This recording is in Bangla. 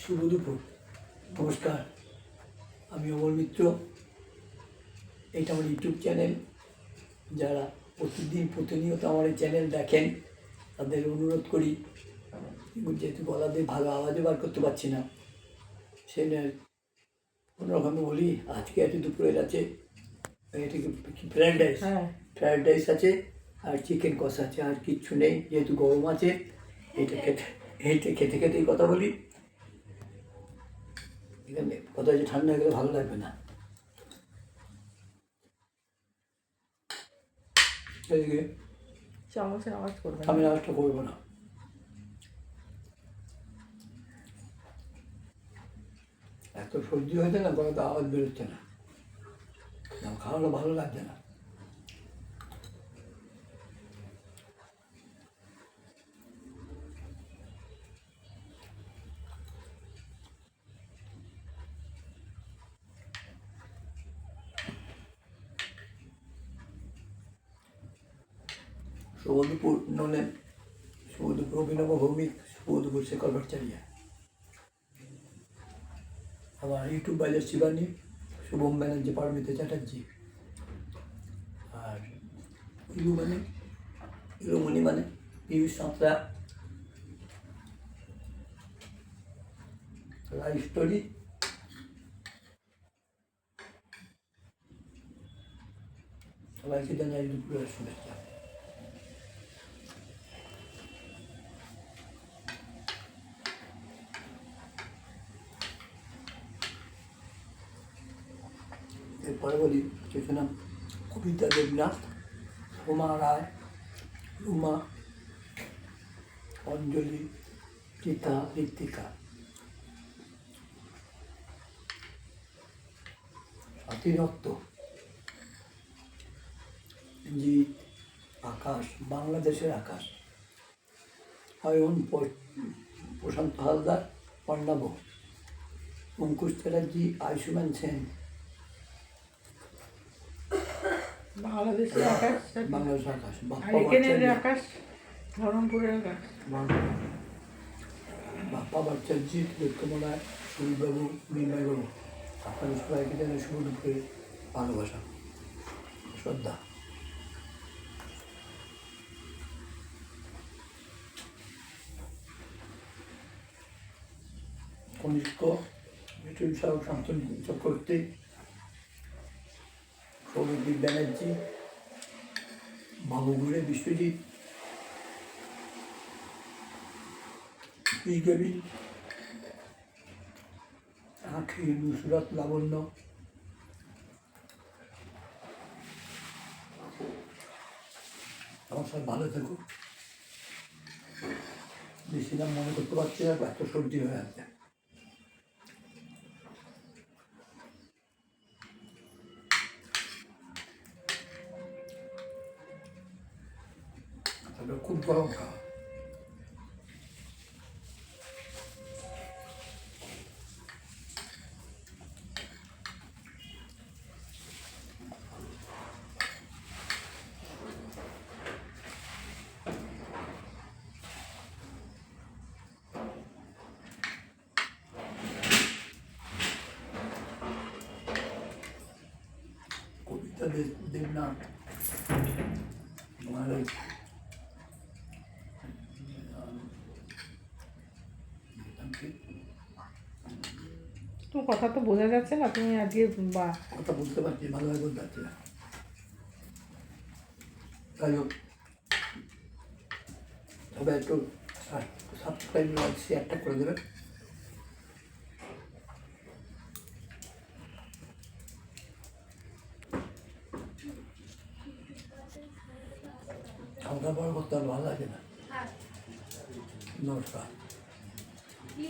শুভ দুপুর নমস্কার আমি অমর মিত্র। এটা আমার ইউটিউব চ্যানেল। যারা প্রতিদিন প্রতিনিয়ত আমার এই চ্যানেল দেখেন তাদের অনুরোধ করি যেহেতু গলা দিয়ে ভালো আওয়াজও বার করতে পারছি না সে কোনোরকমে বলি আজকে একটু দুপুরের আছে এটা কি ফ্রায়েড রাইস হ্যাঁ। ফ্রায়েড রাইস আছে আর চিকেন কষা আছে আর কিচ্ছু নেই যেহেতু গরম আছে এটা খেতে এইটা খেতে খেতেই কথা বলি। এখানে কথা হচ্ছে ঠান্ডা হয়ে গেলে ভালো লাগবে না। এদিকে চামচের আওয়াজ করবে আমি আওয়াজটা করব না। এত সর্দি হয়েছে না গলাতে আওয়াজ বেরোচ্ছে না। না খাওয়ানো ভালো লাগছে না। শুভদুপুর নলেন শুভদুপুর অভিনব ভৌমিক শুভদুপুর শেখর ভট্টাচার্য আমার ইউটিউব বাইলের শিবানী, শুভম ব্যানার্জি, পারমিতা চ্যাটার্জি। আর ইলু মানে ইলুমণি মানে পিয়ুষ সাঁতরা। লাইভ স্টোরি সবাইকে জানাই দুপুরের শুভেচ্ছা। এরপরে বলি সেখানে কবিতা দেবনাথ সোমা রায় রুমা অঞ্জলি চিতা ঋত্বিকা। দত্ত জিৎ আকাশ, বাংলাদেশের আকাশ। অয়ন প্রশান্ত হালদার পণ্ডাব অঙ্কুশ চ্যাটার্জি, আয়ুষ্মান সেন। বাংলাদেশের আকাশ বাংলাদেশ আকাশ আর ভট্টাচার্য আকাশ ধরমপুরের আকাশ। বাপ্পা। ভট্টাচার্য লক্ষ্যমরা সুরবাবু বিনয়বাবু আপনাদের সবাইকে জানাই শুভ দুপুরে ভালোবাসা শ্রদ্ধা। কনিষ্ক মিঠুন সাহু শান্তনু চক্রবর্তী। সৌরদীপ ব্যানার্জি বাবুগুড়ে বিশ্বজিৎ পিগবি আখি নুসরত লাবণ্য, আমার সব ভালো থাকুক। বেশি নাম মনে করতে পারছি না, এত সর্দি হয়ে আছে। তবে খুব গরম খাওয়া কবিতা দেব দেবনাথ আমার ওই, আহ, নাম কি? তোমার কথা তো বোঝা যাচ্ছে না তুমি আজকে বা কথা বলতে পারছি ভালোভাবে বলতে পারছি না। যাই হোক তবে একটু সাবস্ক্রাইব লাইক শেয়ারটা করে দেবেন। খাওয়া দাওয়া করতে আর ভালো লাগে না। নমস্কার।